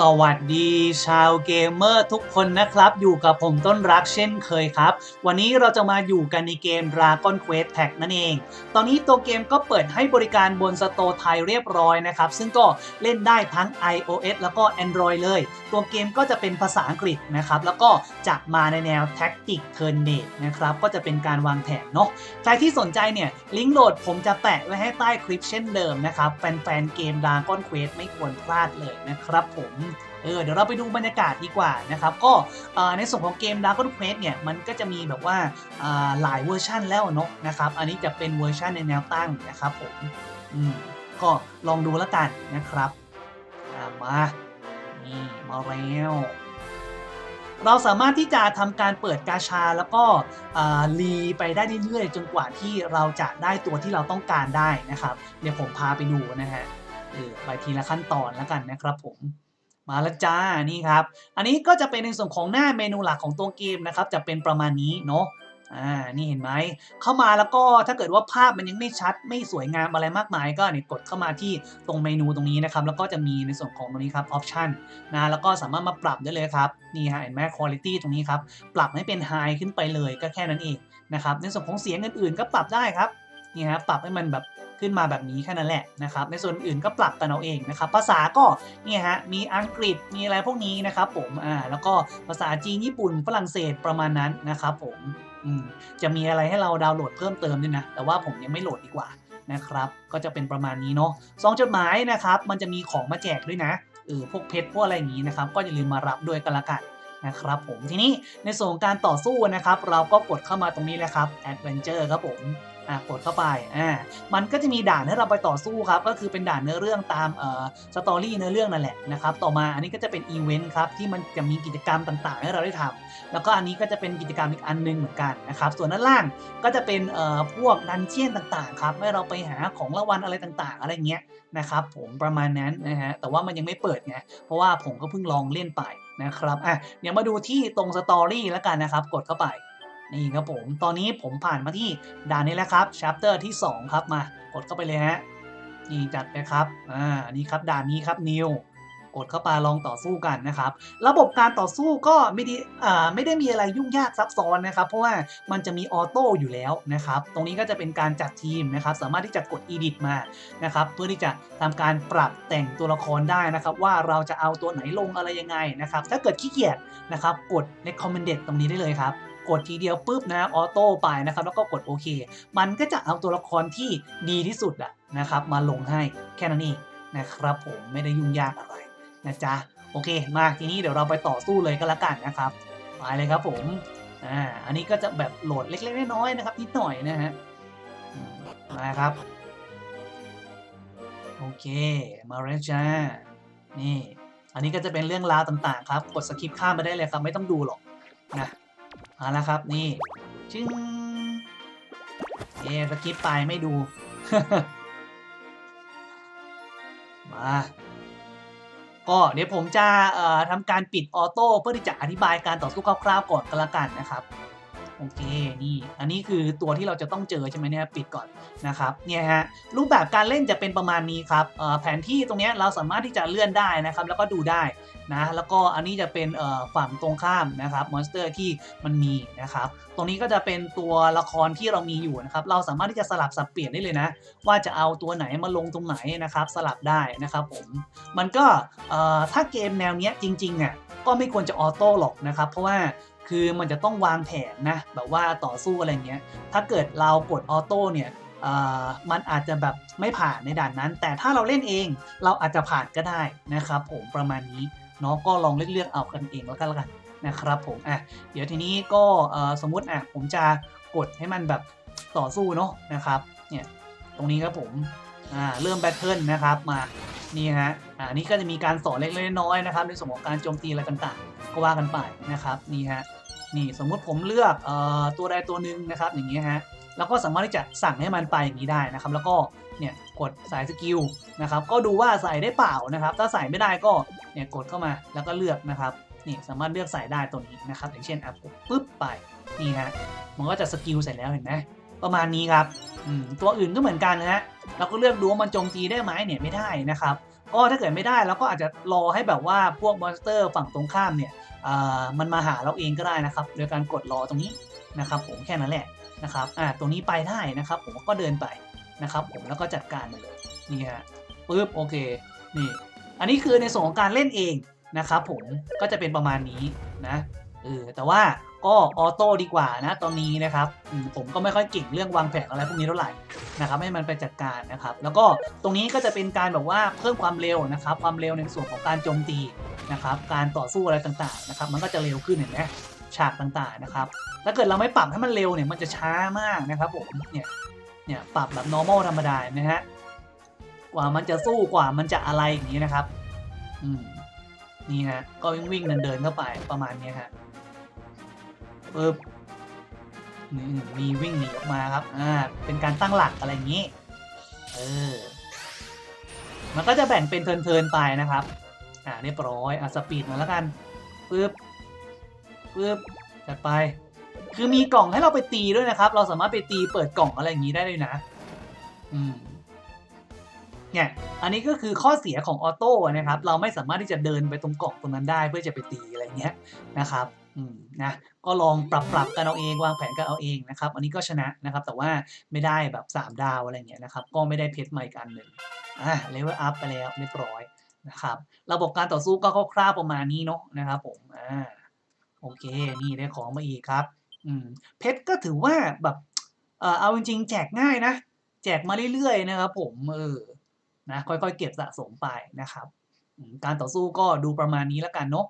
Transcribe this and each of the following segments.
สวัสดีชาวเกมเมอร์ทุกคนนะครับ อยู่กับผมต้นรักเช่นเคยครับ วันนี้เราจะมาอยู่กันในเกม Dragon Quest Tag นั่นเอง ตอนนี้ตัวเกมก็เปิดให้บริการบนสโตร์ไทยเรียบร้อยนะครับ ซึ่งก็เล่นได้ทั้ง iOS แล้วก็ Android เลย ตัวเกมก็จะเป็นภาษาอังกฤษนะครับ แล้วก็จะมาในแนว Tactic Turn b a s e นะครับ ก็จะเป็นการวางแผนเนาะใครที่สนใจเนี่ยลิงก์โหลดผมจะแปะไว้ให้ใต้คลิปเช่นเดิมนะครับแฟนๆเกม Dragon Quest ไม่ควรพลาดเลยนะครับผมเออเดี๋ยวเราไปดูบรรยากาศดีกว่านะครับ ก็ในส่วนของเกม Dragon Quest เนี่ยมันก็จะมีแบบว่าหลายเวอร์ชันแล้วเนาะนะครับ อันนี้จะเป็นเวอร์ชันในแนวตั้งนะครับผมอืมก็ลองดูแล้วกันนะครับมานี่มาแล้วเราสามารถที่จะทำการเปิดกาชาแล้วก็รีไปได้เรื่อยๆ จนกว่าที่เราจะได้ตัวที่เราต้องการได้นะครับ เดี๋ยวผมพาไปดูนะฮะไปทีละขั้นตอนแล้วกันนะครับผม มาแล้วจ้านี่ครับ อันนี้ก็จะเป็นในส่วนของหน้าเมนูหลักของตัวเกมนะครับ จะเป็นประมาณนี้เนาะอ่า นี่เห็นไหม เข้ามาแล้วก็ถ้าเกิดว่าภาพมันยังไม่ชัดไม่สวยงามอะไรมากมาย ก็เนี่ยกดเข้ามาที่ตรงเมนูตรงนี้นะครับ แล้วก็จะมีในส่วนของตรงนี้ครับออปชันนะ แล้วก็สามารถมาปรับได้เลยครับ นี่ฮะเห็นไหมคุณภาพตรงนี้ครับ ปรับให้เป็นไฮขึ้นไปเลยก็แค่นั้นเองนะครับ ในส่วนของเสียงอื่นๆ ก็ปรับได้ครับ นี่ฮะ ปรับให้มันแบบขึ้นมาแบบนี้แค่นั้นแหละนะครับในส่วนอื่นก็ปรับกันเอาเองนะครับภาษาก็เนี่ยฮะมีอังกฤษมีอะไรพวกนี้นะครับผมอ่าแล้วก็ภาษาจีนญี่ปุ่นฝรั่งเศสประมาณนั้นนะครับผมอืมจะมีอะไรให้เราดาวน์โหลดเพิ่มเติมด้วยนะ แต่ว่าผมยังไม่โหลดดีกว่านะครับ ก็จะเป็นประมาณนี้เนาะซองจดหมายนะครับ มันจะมีของมาแจกด้วยนะเออพวกเพชรพวกอะไรอย่างนี้นะครับ ก็อย่าลืมมารับด้วยกันละกัน นะครับผมทีนี้ในส่วนของการต่อสู้นะครับ เราก็กดเข้ามาตรงนี้เลยครับ Adventure ครับผมอะกดเข้าไปอ่ามันก็จะมีด่านให้เราไปต่อสู้ครับ ก็คือเป็นด่านเนื้อเรื่องตามเอ่อสตอรี่เนื้อเรื่องนั่นแหละนะครับ ต่อมาอันนี้ก็จะเป็นอีเวนต์ครับที่มันจะมีกิจกรรมต่างๆ ให้เราได้ทำแล้วก็อันนี้ก็จะเป็นกิจกรรมอีกอันหนึงเหมือนกันนะครับ ส่วนด้านล่างก็จะเป็นเอ่อพวกดันเจียนต่างๆครับให้เราไปหาของรางวัลอะไรต่างๆ อะไรเงี้ยนะครับผมประมาณนั้นนะฮะแต่ว่ามันยังไม่เปิดไงเพราะว่าผมก็เพิ่งลองเล่นไป นะครับอะเดี๋ยวมาดูที่ตรงสตอรี่แล้วกันนะครับ กดเข้าไป นี่ครับผมตอนนี้ผมผ่านมาที่ด่านนี้แล้วครับชัปเตอร์ที่ 2 ครับมากดเข้าไปเลยฮะนี่จัดไปครับอ่านี่ครับด่านนี้ครับนิว กดเข้าไปลองต่อสู้กันนะครับ ระบบการต่อสู้ก็ไม่ได้ไม่ได้มีอะไรยุ่งยากซับซ้อนนะครับ เพราะว่ามันจะมีออโต้อยู่แล้วนะครับ ตรงนี้ก็จะเป็นการจัดทีมนะครับ สามารถที่จะกด edit มานะครับ เพื่อที่จะทำการปรับแต่งตัวละครได้นะครับ ว่าเราจะเอาตัวไหนลงอะไรยังไงนะครับ ถ้าเกิดขี้เกียจนะครับกด recommended ตรงนี้ได้เลยครับกดทีเดียวปุ๊บนะออโต้ไปนะครับแล้วก็กดโอเค มันก็จะเอาตัวละครที่ดีที่สุดอะนะครับมาลงให้แค่นั้นเองนะครับผมไม่ได้ยุ่งยากอะไร นะจ๊ะโอเค มาทีนี้เดี๋ยวเราไปต่อสู้เลยก็แล้วกันนะครับไปเลยครับผมอ่าอันนี้ก็จะแบบโหลดเล็กๆน้อยๆนะครับนิดหน่อยนะฮะมาครับโอเคมาแล้วจ้านี่อันนี้ก็จะเป็นเรื่องราวต่างๆ ครับ กดสคิปข้ามไปได้เลยครับ ไม่ต้องดูหรอกนะมาแล้วครับนี่จึงเอสคิปไปไม่ดู มา ก็เดี๋ยวผมจะทำการปิดออโต้เพื่อที่จะอธิบายการต่อสู้คร่าวๆก่อนก็แล้วกันนะครับ โอเคนี่อันนี้คือตัวที่เราจะต้องเจอใช่ไหมเนี่ยปิดก่อนนะครับเนี่ยฮะรูปแบบการเล่นจะเป็นประมาณนี้ครับแผนที่ตรงนี้เราสามารถที่จะเลื่อนได้นะครับแล้วก็ดูได้นะแล้วก็อันนี้จะเป็นฝั่งตรงข้ามนะครับมอนสเตอร์ที่มันมีนะครับตรงนี้ก็จะเป็นตัวละครที่เรามีอยู่นะครับเราสามารถที่จะสลับสับเปลี่ยนได้เลยนะ ว่าจะเอาตัวไหนมาลงตรงไหนนะครับสลับได้นะครับผมมันก็ถ้าเกมแนวเนี้ยจริงๆอะก็ไม่ควรจะออโต้หรอกนะครับ เพราะว่า คือมันจะต้องวางแผนนะแบบว่าต่อสู้อะไรเงี้ย ถ้าเกิดเรากดออโต้เนี่ยอ่อมันอาจจะแบบไม่ผ่านในด่านนั้น แต่ถ้าเราเล่นเองเราอาจจะผ่านก็ได้นะครับ ผมประมาณนี้เนาะก็ลองเลือกเอากันเองแล้วกันล้วกันนะครับผมอะเดี๋ยวทีนี้ก็สมมุติอะผมจะกดให้มันแบบต่อสู้เนาะนะครับเนี่ยตรงนี้ครับผมอ่าเริ่มแบทเทิลนะครับมานี่ฮะอ่านี่ก็จะมีการสอนเล็กๆน้อยๆนะครับในส่วนของการโจมตีอะไรต่างๆ ก็ว่ากันไปนะครับนี่ฮะนี่สมมุติผมเลือกเอ่อตัวใดตัวหนึ่งนะครับอย่างเงี้ฮะแล้วก็สามารถที่จะสั่งให้มันไปอย่างนี้ได้นะครับ แล้วก็เนี่ยกดสายสกิลนะครับก็ดูว่าใส่ได้เปล่านะครับ ถ้าใส่ไม่ได้ก็เนี่ยกดเข้ามาแล้วก็เลือกนะครับนี่สามารถเลือกใส่ได้ตัวนี้นะครับ อย่างเช่นอะปึ๊บไปนี่ฮะมันก็จะสกิลเสร็จแล้วเห็นไหมประมาณนี้ครับอืมตัวอื่นก็เหมือนกันนะฮะเราก็เลือกดูว่ามันโจมตีได้ไหมเนี่ยไม่ได้นะครับ ก็ถ้าเกิดไม่ได้เราก็อาจจะรอให้แบบว่าพวกมอนสเตอร์ฝั่งตรงข้ามเนี่ยมันมาหาเราเองก็ได้นะครับ โดยการกดรอตรงนี้นะครับ ผมแค่นั้นแหละนะครับอ่าตรงนี้ไปได้นะครับ ผมก็เดินไปนะครับ ผมแล้วก็จัดการมันเลยนี่ฮะปึ๊บโอเคนี่ อันนี้คือในส่วนของการเล่นเองนะครับ ผมก็จะเป็นประมาณนี้นะเออแต่ว่า ก็ออโต้ดีกว่านะตอนนี้นะครับผมก็ไม่ค่อยเก่งเรื่องวางแผนอะไรพวกนี้เท่าไหร่นะครับให้มันไปจัดการนะครับ แล้วก็ตรงนี้ก็จะเป็นการแบบว่าเพิ่มความเร็วนะครับ ความเร็วในส่วนของการโจมตีนะครับ การต่อสู้อะไรต่างๆนะครับ มันก็จะเร็วขึ้นเห็นไหมฉากต่างๆนะครับถ้าเกิดเราไม่ปรับให้มันเร็วเนี่ยมันจะช้ามากนะครับผมเนี่ยเนี่ยปรับแบบ normal ธรรมดาเห็นะฮะกว่ามันจะสู้กว่ามันจะอะไรอย่างนี้นะครับ อืมนี่ฮะก็วิ่งวิ่งเดินเดินๆเข้าไปประมาณนี้ฮะ ปึ๊บนี่มีวิ่งหนีออกมาครับ อ่า เป็นการตั้งหลักอะไรอย่างนี้ เออ มันก็จะแบ่งเป็นเทินๆไปนะครับ อ่าเรียบร้อย อะสปีดมาแล้วกันปึ๊บปึ๊บจัดไป คือมีกล่องให้เราไปตีด้วยนะครับ เราสามารถไปตีเปิดกล่องอะไรอย่างนี้ได้เลยนะ อืมเนี่ย อันนี้ก็คือข้อเสียของออโต้นะครับ เราไม่สามารถที่จะเดินไปตรงกล่องตรงนั้นได้เพื่อจะไปตีอะไรเงี้ยนะครับ นะก็ลองปรับปรับกันเอาเองวางแผนกันเอาเองนะครับ อันนี้ก็ชนะนะครับ แต่ว่าไม่ได้แบบ 3 ดาวอะไรเงี้ยนะครับ ก็ไม่ได้เพชรใหม่กันหนึ่งอะเลเวลอัพไปแล้วเรียบร้อยนะครับระบบการต่อสู้ก็คร่าวๆประมาณนี้เนาะนะครับผมอ่าโอเคนี่ได้ของมาอีกครับอืมเพชรก็ถือว่าแบบเออเอาจริงๆแจกง่ายนะ แจกมาเรื่อยๆนะครับ ผมเออนะค่อยๆ เก็บสะสมไปนะครับ การต่อสู้ก็ดูประมาณนี้แล้วกันเนาะ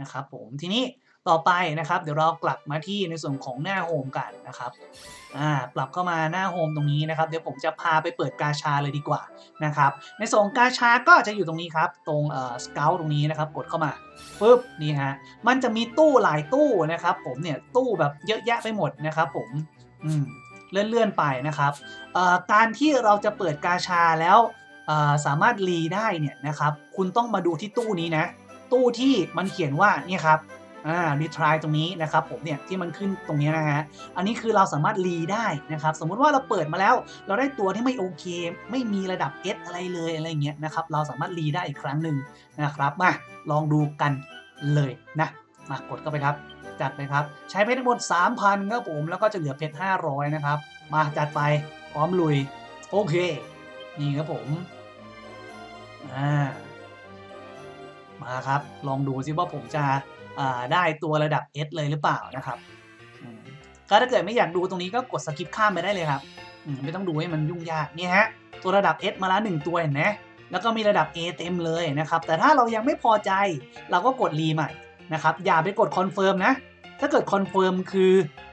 นะครับผมทีนี้ ต่อไปนะครับ เดี๋ยวเรากลับมาที่ในส่วนของหน้าโฮมกันนะครับอ่าปรับเข้ามาหน้าโฮมตรงนี้นะครับ เดี๋ยวผมจะพาไปเปิดกาชาเลยดีกว่านะครับ ในส่วนกาชาก็จะอยู่ตรงนี้ครับ ตรงเอ่อสเกลตรงนี้นะครับ กดเข้ามาปุ๊บนี่ฮะมันจะมีตู้หลายตู้นะครับ ผมเนี่ยตู้แบบเยอะแยะไปหมดนะครับ ผมอืมเลื่อนๆไปนะครับเอ่อการที่เราจะเปิดกาชาแล้วอ่าสามารถรีได้เนี่ยนะครับ คุณต้องมาดูที่ตู้นี้นะ ตู้ที่มันเขียนว่าเนี่ยครับ อ่ารีทรายตรงนี้นะครับผมเนี่ยที่มันขึ้นตรงนี้นะฮะ อันนี้คือเราสามารถรีได้นะครับ สมมุติว่าเราเปิดมาแล้ว เราได้ตัวที่ไม่โอเค ไม่มีระดับ S อะไรเลยอะไรเงี้ยนะครับ เราสามารถรีได้อีกครั้งหนึ่งนะครับ มาลองดูกันเลยนะ มากดเข้าไปครับ จัดไปครับ ใช้เพชรทั้งหมด3,000ครับผม แล้วก็จะเหลือเพชร500 นะครับ มาจัดไปพร้อมลุย โอเค นี่ครับผม อ่า มาครับ ลองดูซิว่าผมจะ ได้ตัวระดับ S เลยหรือเปล่านะครับก็ถ้าเกิดไม่อยากดูตรงนี้ก็กดสกิปข้ามไปได้เลยครับมไม่ต้องดูให้มันยุ่งยากนี่ฮะตัวระดับ S มาแล้วหนึ่งตัวเห็นไหมแล้วก็มีระดับ A เต็มเลยนะครับ แต่ถ้าเรายังไม่พอใจเราก็กดรีใหม่นะครับ อย่าไปกดคอนเฟิร์มนะ ถ้าเกิดคอนเฟิร์มคือ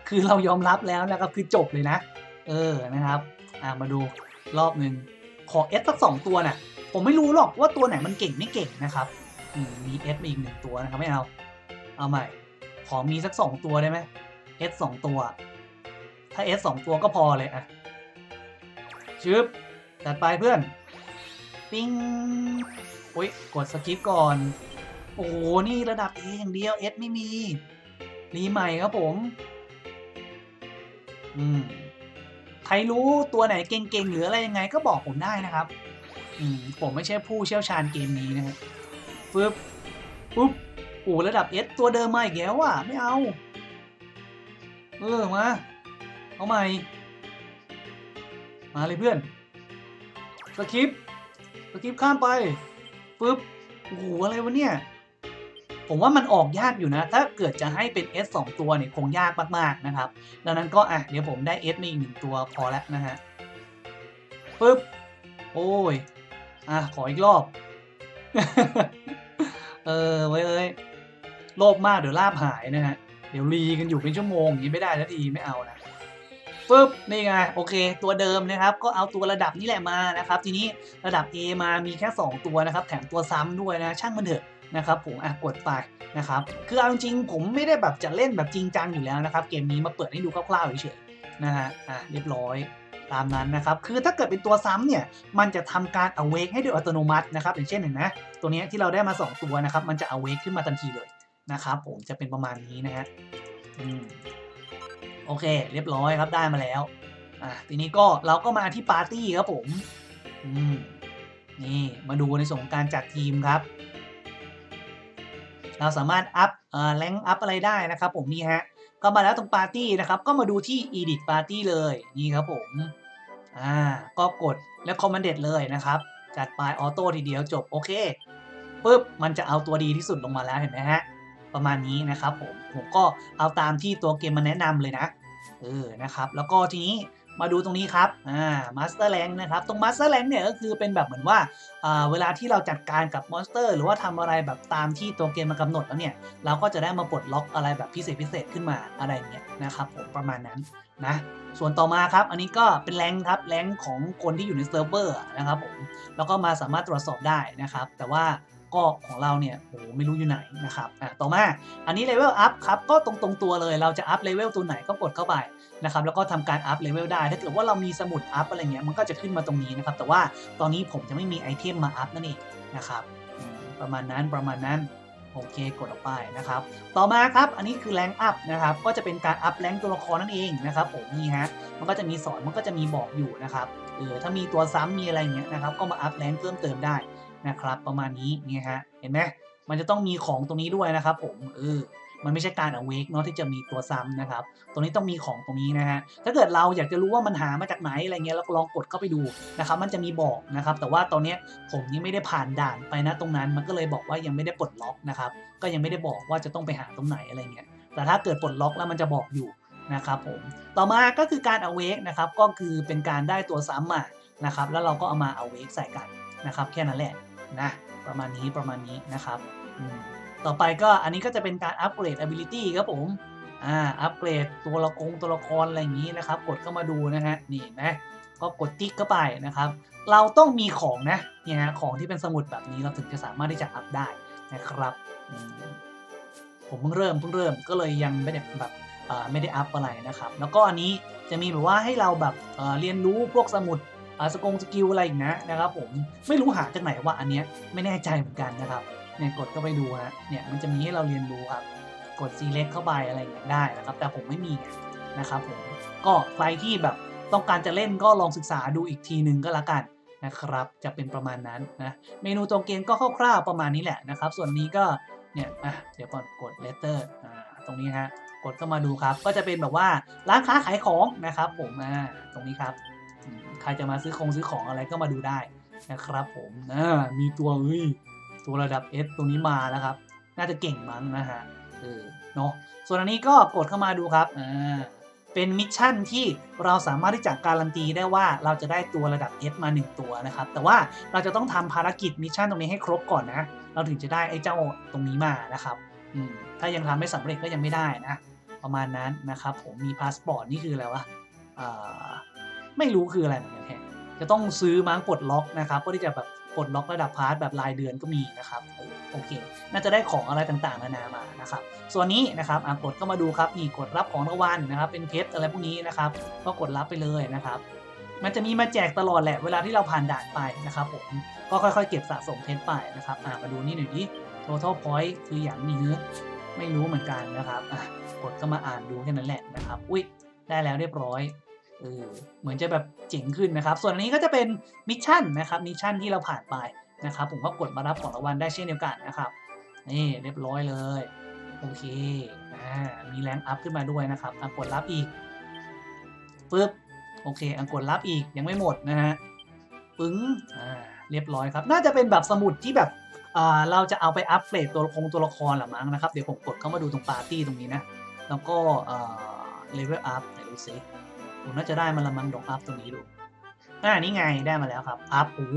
คือเรายอมรับแล้วนะครับคือจบเลยนะ เออนะครับอ่ามาดูรอบหนึ่งขอ S สักสองตัวน่ะผมไม่รู้หรอกว่าตัวไหนมันเก่งไม่เก่งนะครับอืมมี S มาอีกหนึ่งตัวนะครับไม่เอา เอาใหม่ ขอมีสักสองตัวได้ไหม S สองตัว ถ้า S สองตัวก็พอเลยอะชึบจัดไปเพื่อน ปิ้งโอ้ย กดสกิปก่อน โอ้โห นี่ระดับ A อย่างเดียว S ไม่มี รีใหม่ครับผม อืม ใครรู้ตัวไหนเก่งๆ หรืออะไรยังไงก็บอกผมได้นะครับ อืม ผมไม่ใช่ผู้เชี่ยวชาญเกมนี้นะฮะฟึบปุ๊บ อ้ระดับ S ตัวเดิมมาอีกแล้วอะไม่เอา เออมา เอาใหม่ มาเลยเพื่อนสคริปสคริปข้ามไปปึ๊บโอ้โหอะไรวะเนี่ย ผมว่ามันออกยากอยู่นะ ถ้าเกิดจะให้เป็น S 2 ตัวเนี่ยคงยากมากๆนะครับ ดังนั้นก็อะเดี๋ยวผมได้ S มาอีกหนึ่งตัวพอแล้วนะฮะปึ๊บ โอ้ย อะ ขออีกรอบ เออไว้เลย โลภมากเดี๋ยวลาบหายนะฮะ เดี๋ยวรีกันอยู่เป็นชั่วโมงอย่างนี้ไม่ได้แล้วทีไม่เอานะปึ๊บนี่ไงโอเค ตัวเดิมนะครับ ก็เอาตัวระดับนี้แหละมานะครับ ทีนี้ระดับ A มามีแค่ 2 ตัวนะครับ แถมตัวซ้ำด้วยนะ ช่างมันเถอะนะครับผมอะกดไปนะครับคือเอาจริงผมไม่ได้แบบจะเล่นแบบจริงจังอยู่แล้วนะครับ เกมนี้มาเปิดให้ดูคร่าวๆเฉยๆนะฮะอะเรียบร้อยตามนั้นนะครับ คือถ้าเกิดเป็นตัวซ้ำเนี่ย มันจะทำการ awake ให้โดยอัตโนมัตินะครับ อย่างเช่นเห็นไหมตัวนี้ที่เราได้มา 2 ตัวนะครับ มันจะ awake ขึ้นมาทันทีเลย นะครับผมจะเป็นประมาณนี้นะฮะโอเค เรียบร้อยครับได้มาแล้วอะทีนี้ก็เราก็มาที่ปาร์ตี้ครับผมอืมนี่มาดูในส่วนของการจัดทีมครับ เราสามารถอัพเอ่อแรงอัพอะไรได้นะครับผมนี่ฮะก็มาแล้วตรงปาร์ตี้นะครับ ก็มาดูที่ edit party เลยนี่ครับผมอ่าก็กดแล้ว commanded เลยนะครับ จัดไปออโต้ทีเดียวจบโอเคปุ๊บมันจะเอาตัวดีที่สุดลงมาแล้วเห็นไหมฮะ ประมาณนี้นะครับผมผมก็เอาตามที่ตัวเกมมาแนะนำเลยนะเออนะครับ แล้วก็ทีนี้มาดูตรงนี้ครับอ่า Master Rank นะครับ ตรง Master Rank เนี่ยก็คือเป็นแบบเหมือนว่าอ่า เวลาที่เราจัดการกับมอนสเตอร์ หรือว่าทำอะไรแบบตามที่ตัวเกมมากำหนดแล้วเนี่ย เราก็จะได้มาปลดล็อกอะไรแบบพิเศษพิเศษขึ้นมาอะไรเงี้ยนะครับผมประมาณนั้นนะ ส่วนต่อมาครับ อันนี้ก็เป็นแรงครับแรงของคนที่อยู่ในเซิร์ฟเวอร์นะครับผม แล้วก็มาสามารถตรวจสอบได้นะครับ แต่ว่า ก็ของเราเนี่ยโหไม่รู้อยู่ไหนนะครับอะต่อมาอันนี้เลเวลอัพครับก็ตรงตรงตัวเลยเราจะอัพเลเวลตัวไหนก็กดเข้าไปนะครับแล้วก็ทำการอัพเลเวลได้ ถ้าเกิดว่าเรามีสมุดอัพอะไรเงี้ยมันก็จะขึ้นมาตรงนี้นะครับแต่ว่าตอนนี้ผมจะไม่มีไอเทมมาอัพนั่นเองนะครับประมาณนั้นประมาณนั้นโอเคกดออกไปนะครับ ต่อมาครับอันนี้คือแรงอัพนะครับ ก็จะเป็นการอัพแรงตัวละครนั่นเองนะครับผมนี่ฮะมันก็จะมีสอนมันก็จะมีบอกอยู่นะครับเออถ้ามีตัวซ้ำมีอะไรเงี้ยนะครับ ก็มาอัพแรงเพิ่มเติมได้ นะครับ ประมาณนี้นี่ฮะเห็นไหมมันจะต้องมีของตรงนี้ด้วยนะครับ ผมเออมันไม่ใช่การอเวกเนาะที่จะมีตัวซ้ำนะครับ ตรงนี้ต้องมีของตรงนี้นะฮะ ถ้าเกิดเราอยากจะรู้ว่ามันหามาจากไหนอะไรเงี้ยเราก็ลองกดเข้าไปดูนะครับ มันจะมีบอกนะครับ แต่ว่าตอนนี้ผมยังไม่ได้ผ่านด่านไปนะตรงนั้น มันก็เลยบอกว่ายังไม่ได้ปลดล็อกนะครับ ก็ยังไม่ได้บอกว่าจะต้องไปหาตรงไหนอะไรเงี้ย แต่ถ้าเกิดปลดล็อกแล้วมันจะบอกอยู่นะครับผม ต่อมาก็คือการ awake นะครับ ก็คือเป็นการได้ตัวซ้ำมา นะครับ แล้วเราก็เอามา awake ใส่กันนะครับ แค่นั้นแหละ นะประมาณนี้ประมาณนี้นะครับต่อไปก็อันนี้ก็จะเป็นการอัปเกรด ability ครับผมอ่าอัปเกรดตัวละครตัวละครอะไรอย่างนี้นะครับ กดเข้ามาดูนะฮะนี่นะก็กดติ๊กเข้าไปนะครับ เราต้องมีของนะเนี่ยฮะของที่เป็นสมุดแบบนี้เราถึงจะสามารถที่จะอัพได้นะครับ ผมเพิ่งเริ่มเพิ่งเริ่มก็เลยยังไม่ได้แบบไม่ได้อัพอะไรนะครับ แล้วก็อันนี้จะมีแบบว่าให้เราแบบเเรียนรู้พวกสมุด สกงสกิลอะไรอีกนะนะครับผมไม่รู้หาจากไหนว่าอันเนี้ยไม่แน่ใจเหมือนกันนะครับเนี่ยกดเข้าไปดูฮะเนี่ยมันจะมีให้เราเรียนรู้ครับกด select เข้าไปอะไรอย่างเงี้ยได้นะครับ แต่ผมไม่มีนะครับผมก็ใครที่แบบต้องการจะเล่นก็ลองศึกษาดูอีกทีหนึ่งก็แล้วกันนะครับ จะเป็นประมาณนั้นนะเมนูตัวเกมก็คร่าวๆประมาณนี้แหละนะครับ ส่วนนี้ก็เนี่ยอะเดี๋ยวก่อนกด letter อ่าตรงนี้ฮะกดเข้ามาดูครับ ก็จะเป็นแบบว่าร้านค้าขายของนะครับผมอ่าตรงนี้ครับ ใครจะมาซื้อของซื้อของอะไรก็มาดูได้นะครับผมอ่ามีตัวเอ้ยตัวระดับ S ตรงนี้มาแล้วครับ น่าจะเก่งมั้งนะฮะเออเนาะส่วนอันนี้ก็กดเข้ามาดูครับอ่าเป็นมิชชั่นที่เราสามารถที่จะการันตีได้ว่าเราจะได้ตัวระดับ S มา 1 ตัวนะครับ แต่ว่าเราจะต้องทำภารกิจมิชชั่นตรงนี้ให้ครบก่อนนะ เราถึงจะได้ไอ้เจ้าตรงนี้มานะครับอืมถ้ายังทำไม่สำเร็จก็ยังไม่ได้นะ ประมาณนั้นนะครับผมมีพาสปอร์ตนี่คืออะไรวะอ่า ไม่รู้คืออะไรเหมือนกันแฮะจะต้องซื้อมั้งปลดล็อกนะครับเพื่อที่จะแบบปลดล็อกระดับพาร์ทแบบรายเดือนก็มีนะครับโอเค น่าจะได้ของอะไรต่างๆนานามานะครับ ส่วนนี้นะครับอะกดเข้ามาดูครับนี่กดรับของรางวัลนะครับ เป็นเพชรอะไรพวกนี้นะครับ ก็กดรับไปเลยนะครับ มันจะมีมาแจกตลอดแหละเวลาที่เราผ่านด่านไปนะครับผมก็ค่อยๆ เก็บสะสมเพชรไปนะครับอะมาดูนี่หน่อยดิ total point คืออย่างนี้ไม่รู้เหมือนกันนะครับกดเข้ามาอ่านดูแค่นั้นแหละนะครับ อุ้ยได้แล้วเรียบร้อย เหมือนจะแบบเจ๋งขึ้นนะครับ ส่วนอันนี้ก็จะเป็นมิชชั่นนะครับมิชชั่นที่เราผ่านไปนะครับ ผมก็กดมารับของรางวัลได้เช่นเดียวกันนะครับนี่เรียบร้อยเลยโอเคอ่ามีแรงอัพขึ้นมาด้วยนะครับอะกดรับอีกปึ๊บโอเคอังกดรับอีกยังไม่หมดนะฮะปึ้งอ่าเรียบร้อยครับ น่าจะเป็นแบบสมุดที่แบบอ่าเราจะเอาไปอัพเกรดตัวครตัวละครหรือมั้งนะครับ เดี๋ยวผมกดเข้ามาดูตรงปาร์ตี้ตรงนี้นะ แล้วก็เอ่อเลเวลอัพไหนดูซิ ผมน่าจะได้มันละมั้งดอกอัพตรงนี้ดูอ่านี่ไงได้มาแล้วครับ อัพโอ้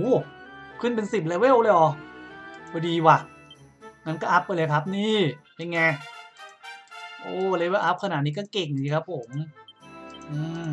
ขึ้นเป็นสิบเลเวลเลยหรอพอดีว่ะงั้นก็อัพไปเลยครับนี่เป็นไง โอ้เลเวลอัพขนาดนี้ก็เก่งดีครับผมอืม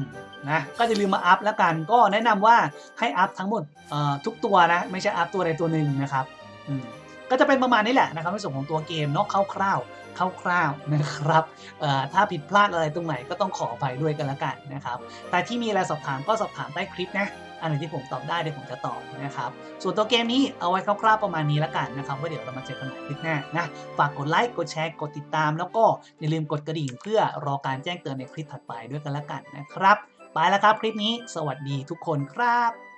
นะก็จะลืมมาอัพแล้วกันก็แนะนำว่าให้อัพทั้งหมดเอ่อทุกตัวนะ ไม่ใช่อัพตัวใดตัวหนึ่งนะครับอืม ก็จะเป็นประมาณนี้แหละนะครับในส่วนของตัวเกมเนาะคร่าวๆคร่าวๆนะครับเอ่อถ้าผิดพลาดอะไรตรงไหนก็ต้องขออภัยด้วยกันละกันนะครับ แต่ที่มีอะไรสอบถามก็สอบถามใต้คลิปนะอันไหนที่ผมตอบได้เดี๋ยวผมจะตอบนะครับ ส่วนตัวเกมนี้เอาไว้คร่าวๆประมาณนี้ล้วกันนะครับว่าเดี๋ยวเรามาเจอกันใหม่คลิปหน้านะ ฝากกดไลค์กดแชร์กดติดตาม แล้วก็อย่าลืมกดกระดิ่ง เพื่อรอการแจ้งเตือนในคลิปถัดไปด้วยกันล้วกันนะครับ ไปแล้วครับคลิปนี้ สวัสดีทุกคนครับ